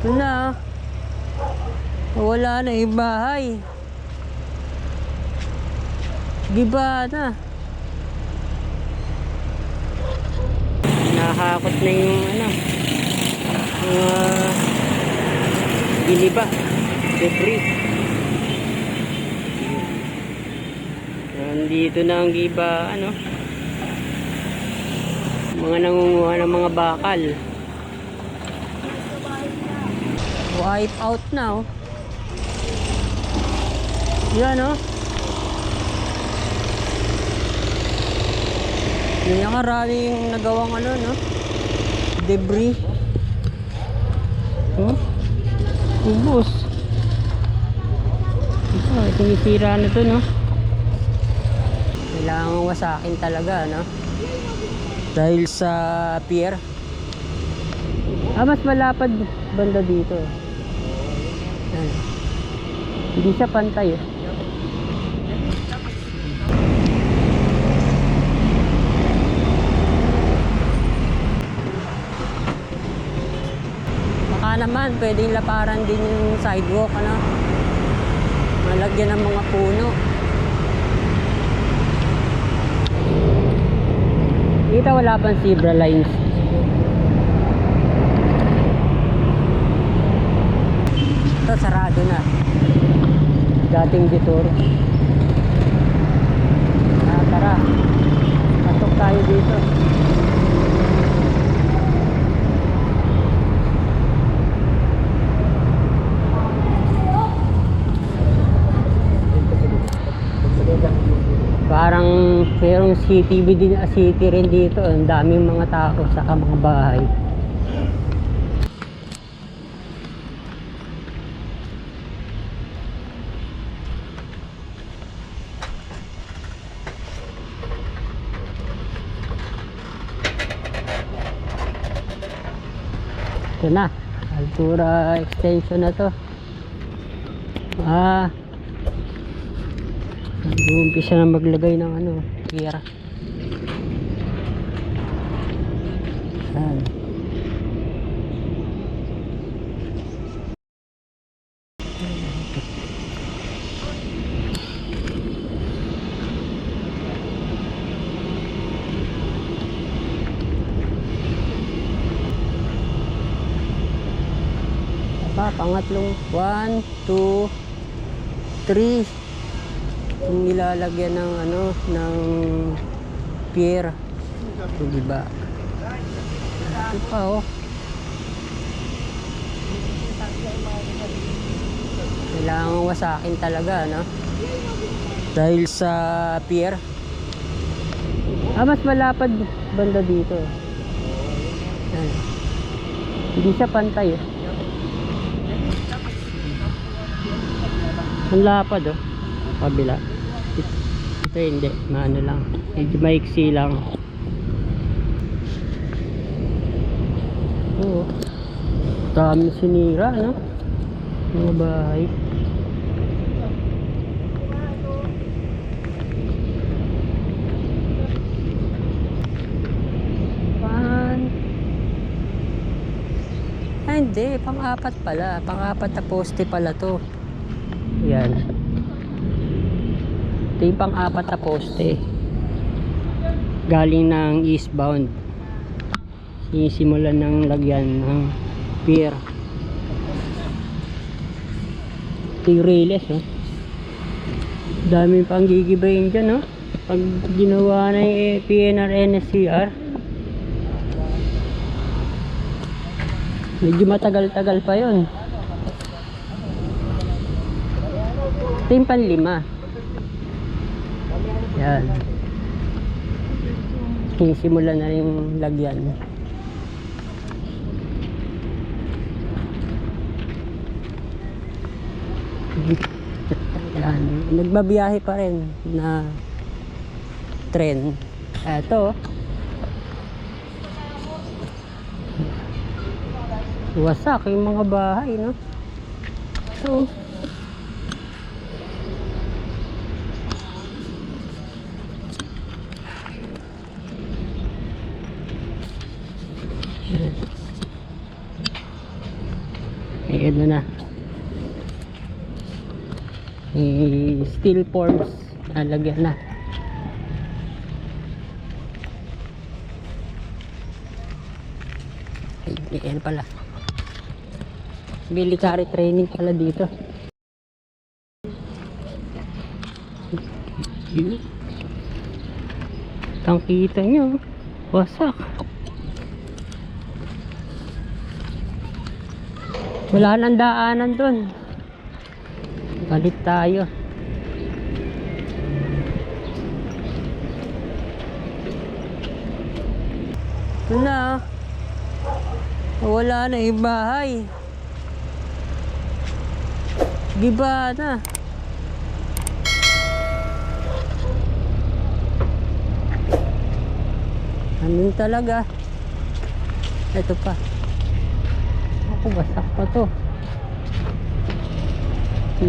Na. Wala na yung bahay. Giba na. Nahakot na yung ano. Mga giniba. Debris. Nandito na ang giba, ano. Mga nangunguha ng mga bakal. Wipe out na, oh. Yan, oh. Yan yung maraming nagawang ano, no? Debris. Oh. Ubus. Ito, tumisira na to, no? Kailangan wasakin talaga, no? Dahil sa pier. Ah, mas malapad banda dito. Yan. Hindi siya pantay, eh. Baka naman, pwedeng laparan din yung sidewalk, ano? Malagyan ng mga puno. Dito wala pang zebra lines. Ito, sarado na. Dating detour. Ah, tara. Pasok tayo dito. Parang merong CCTV din, city rin dito. Ang daming mga tao sa mga bahay. Ito na. Altura extension na to. Ah. Umpisa na maglagay ng ano, pier. Yan. Pa, pangatlong 1, 2, 3 yung nilalagyan ng ano ng pier ito diba ito pa oh. Kailangan wasakin talaga no dahil sa pier. Ah mas malapad banda dito. Yan. hindi siya pantay eh ang lapad oh kabila ito hindi maano lang medyo maiksi lang oo dami sinira no mga bahay. Ah, hindi. Pang-apat pala. Pang-apat na poste pala to. Yan. Ito yung pang-apat na poste. Galing ng eastbound. Sinisimulan ng lagyan ng pier. Ito yung rails, oh. Dami pang gigibayin dyan, oh. Pag ginawa na yung PNR NSCR. Medyo matagal-tagal pa yon. Ito yung panlima. Yan. Sinisimula na yung lagyan. Yan. Nagbabiyahe pa rin na tren. Eto. Wasak yung mga bahay, no? So, ano na. May steel forms nalagyan na. Ay ano pala. Military training pala dito. Tangkita nyo wasak wala nang daanan dun balik tayo na oh. wala na yung bahay giba na Amin talaga. Ito pa. Ako, basak pa to.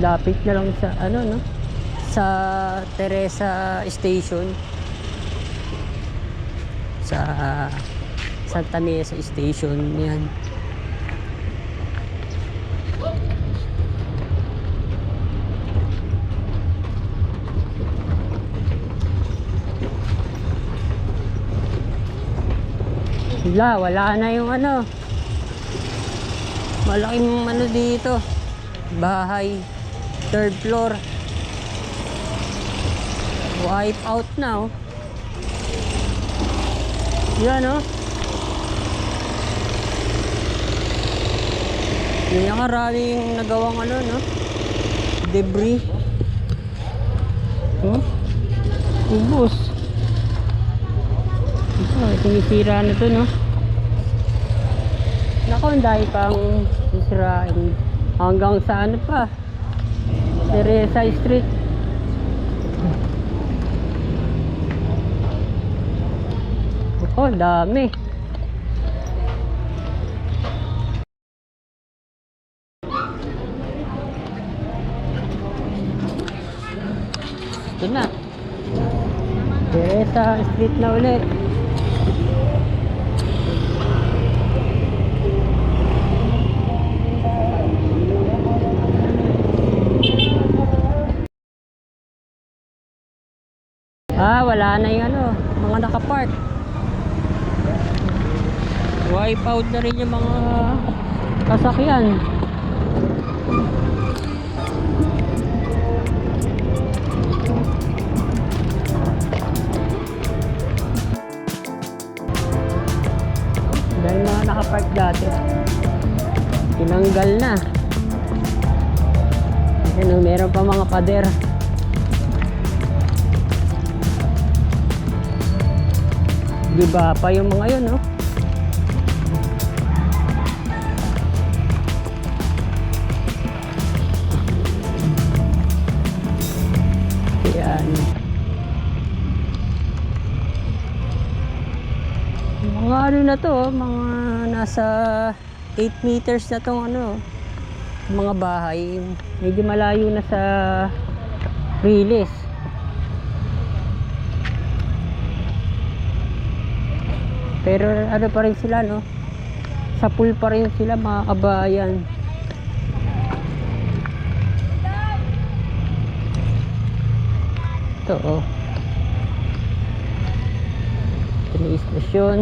Lapit na lang sa, ano, no? Sa Teresa Station. Sa Santa Mesa Station. Yan. Wala, wala na yung ano. Malaking ano dito. Bahay. Third floor. Wipe out na oh. Yan oh. Yan ang maraming nagawang ano no. Debris. Oh. Ubus. Oh, sinisira na to, no? Naku, ang dahil pang sisirain. Hanggang sa ano pa? Teresa Street. Ako, ang dami. Ito na. Teresa Street na ulit. Wala na yung ano, mga nakapark. Wipe out na rin yung mga kasakyan. Dahil mga nakapark dati. Tinanggal na. Ano, meron pa mga pader. Di ba pa yung mga yun, no? Yan. Mga ano na to, oh, mga nasa 8 meters na tong ano, mga bahay. Medyo malayo na sa Riles. Pero ano pa rin sila, no? Sa pool pa rin sila, mga kabayan. Ito, oh. Ito na istasyon.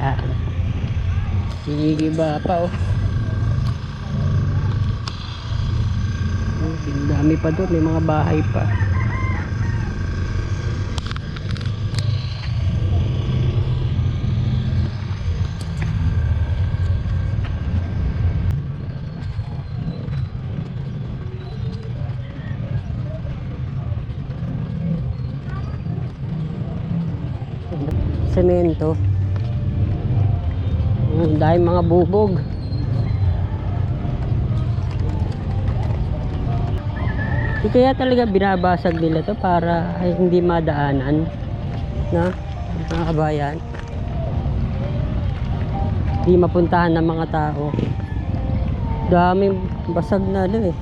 Ah. Sinigiba pa, oh. Oh, Ang dami pa doon, may mga bahay pa. Semento. Mm, dahil mga bubog. Di kaya talaga binabasag nila to para hindi madaanan na mga kabayan? Hindi mapuntahan ng mga tao. Daming basag na ano eh.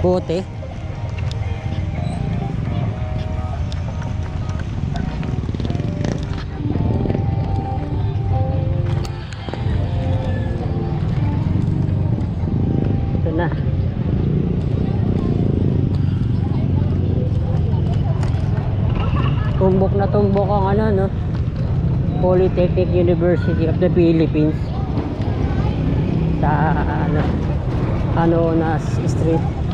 Bote Tumbok na tumbok ang ano, no? Polytechnic University of the Philippines sa ano, Anonas Street.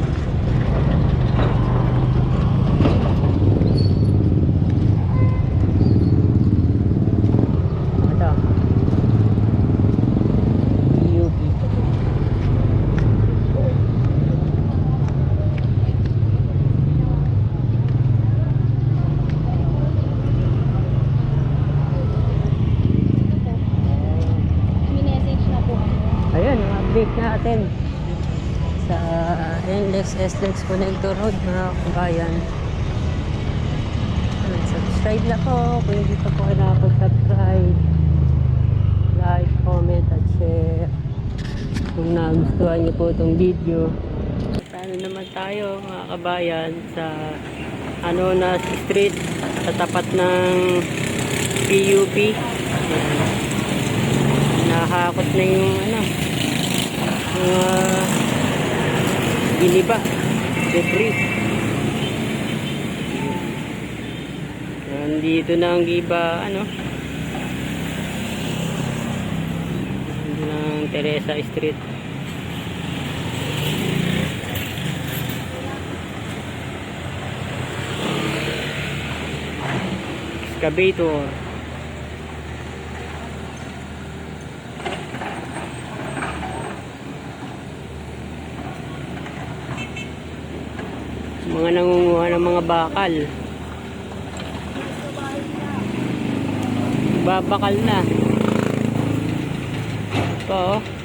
NLEX SLEX Connector Road mga kabayan. Subscribe na po kung hindi pa po kayo nakapag-subscribe. Like, comment, at share. Kung nagustuhan niyo po itong video. Sana naman tayo mga kabayan sa Anonas Street sa tapat ng PUP. Nahakot na yung ano mga giniba debris nandito na ang giba ano? Ang Teresa Street. Excavator mga nangunguha ng mga bakal. Babakal na. Ito oh